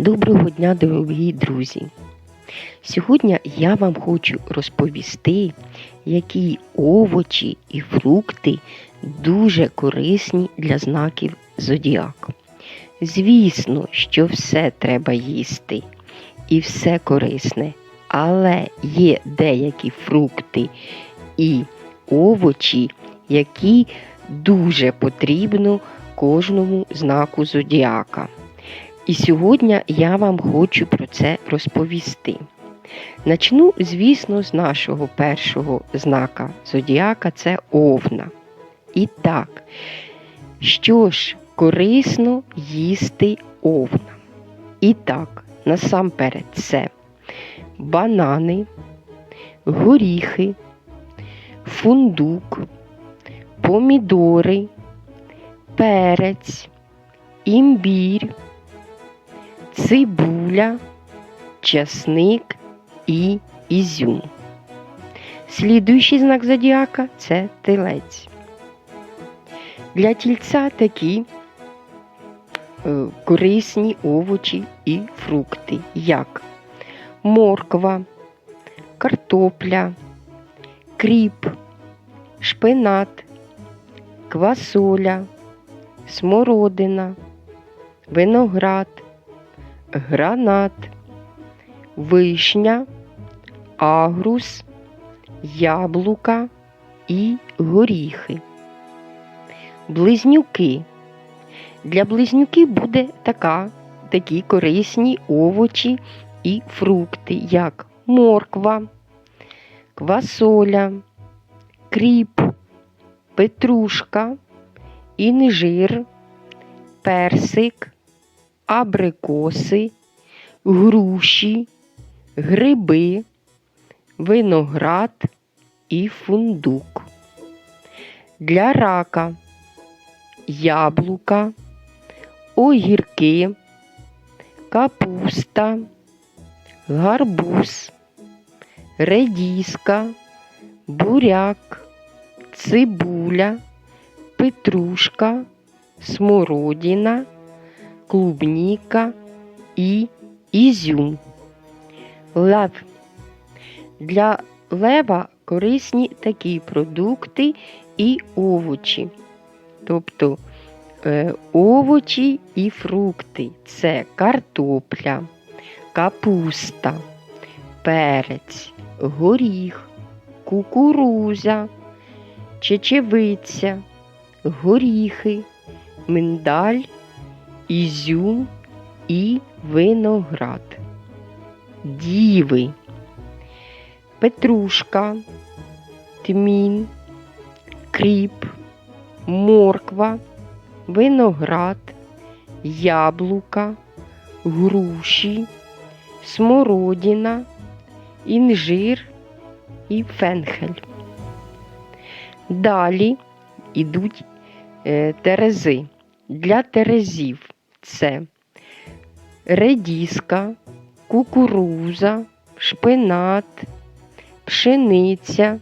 Доброго дня, дорогі друзі! Сьогодні я вам хочу розповісти, які овочі і фрукти дуже корисні для знаків зодіаку. Звісно, що все треба їсти і все корисне, але є деякі фрукти і овочі, які дуже потрібно кожному знаку зодіака. І сьогодні я вам хочу про це розповісти. Начну, звісно, з нашого першого знака зодіака це овна. І так, що ж корисно їсти овна? І так, насамперед, це банани, горіхи, фундук, помідори, перець, імбір цибуля, часник і ізюм. Слідуючий знак зодіака це телець. Для тільця такі е, корисні овочі і фрукти, як морква, картопля, кріп, шпинат, квасоля, смородина, виноград, гранат, вишня, агрус, яблука і горіхи. Близнюки. Для близнюків буде така, такі корисні овочі і фрукти, як морква, квасоля, кріп, петрушка, інжир, персик, абрикоси, груші, гриби, виноград і фундук. Для рака яблука, огірки, капуста, гарбуз, редіска, буряк, цибуля, петрушка, смородина клубніка і ізюм. Лев. Для лева корисні такі продукти і овочі. Тобто е, овочі і фрукти це картопля, капуста, перець, горіх, кукуруза, чечевиця, горіхи, миндаль ізюм і виноград. Діви, петрушка, тмін, кріп, морква, виноград, яблука, груші, смородина, інжир і фенхель. Далі йдуть е, терези. Для терезів це редіска, кукуруза, шпинат, пшениця,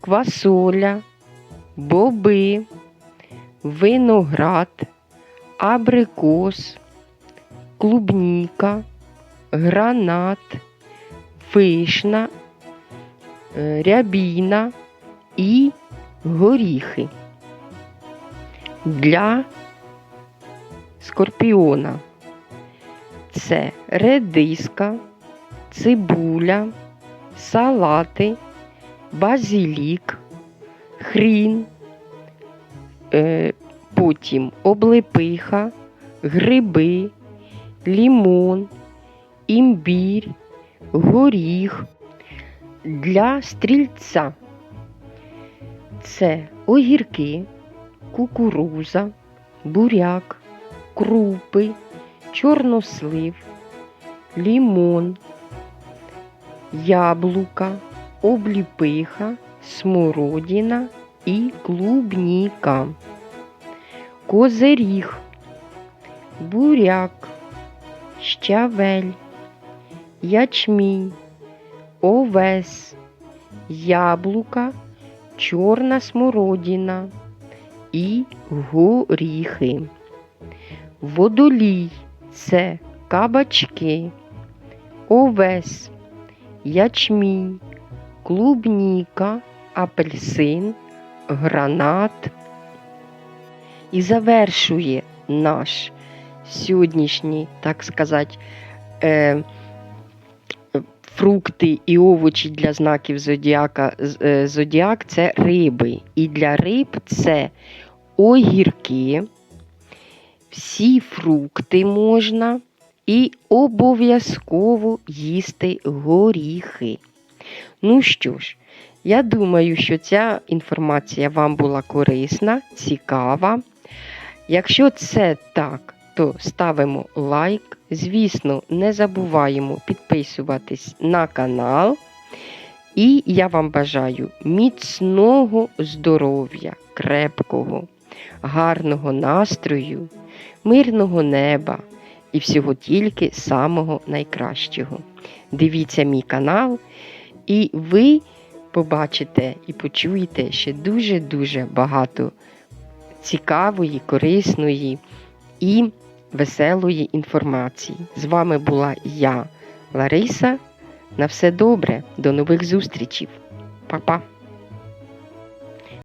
квасоля, боби, виноград, абрикос, клубніка, гранат, вишна, е, рябіна і горіхи. Для скорпіона. Це редиска, цибуля, салати, базилік, хрін, е, потім облепиха, гриби, лімон, імбір, горіх. Для стрільця це огірки, кукуруза, буряк, крупи, чорнослив, лімон, яблука, обліпиха, смородина і клубніка, козиріг, буряк, щавель, ячмінь, овес, яблука, чорна смородина і горіхи. Водолій це кабачки, овес, ячмінь, клубніка, апельсин, гранат. І завершує наш сьогоднішній, так сказати, е, фрукти і овочі для знаків зодіака. е, Зодіак це риби. І для риб це огірки, всі фрукти можна і обов'язково їсти горіхи. Ну що ж, я думаю, що ця інформація вам була корисна, цікава. Якщо це так, то ставимо лайк. Звісно, не забуваємо підписуватись на канал. І я вам бажаю міцного здоров'я, крепкого, гарного настрою, мирного неба і всього тільки самого найкращого. Дивіться мій канал, і ви побачите і почуєте ще дуже-дуже багато цікавої, корисної і веселої інформації. З вами була я, Лариса. На все добре, до нових зустрічей. Па-па!